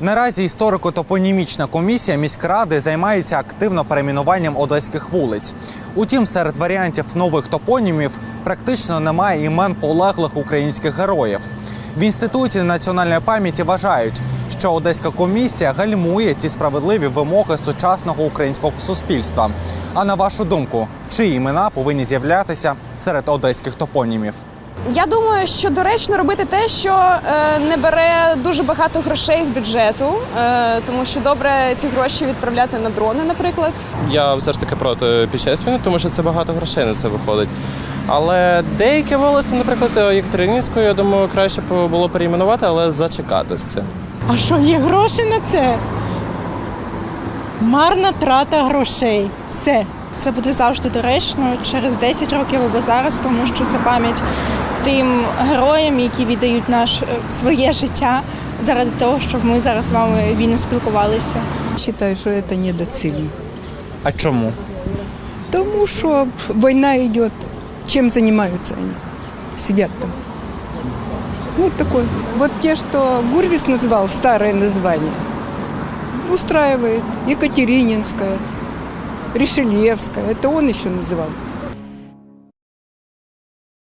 Наразі історико-топонімічна комісія міськради займається активно перейменуванням одеських вулиць. Утім, серед варіантів нових топонімів практично немає імен полеглих українських героїв. В інституті національної пам'яті вважають, що одеська комісія гальмує ці справедливі вимоги сучасного українського суспільства. А на вашу думку, чиї імена повинні з'являтися серед одеських топонімів? Я думаю, що доречно робити те, що е, не бере дуже багато грошей з бюджету, е, тому що добре ці гроші відправляти на дрони, наприклад. Я все ж таки проти під тому що це багато грошей на це виходить. Але деякі вулиці, наприклад, Єкатеринівською, я думаю, краще б було перейменувати, але зачекати з цим. А що є гроші на це? Марна трата грошей. Все. Це буде завжди доречно через 10 років або зараз, тому що це пам'ять тим героям, які віддають наш е, своє життя заради того, щоб ми зараз з вами вільно спілкувалися. Считаю, что это недоцельно. А чому? Потому что война идет. Чем занимаются они? Сидят там. Вот такой. Вот те, что Гурвис назвал, старое название, устраивает. Екатерининская, Ришельевская. Это он еще называл.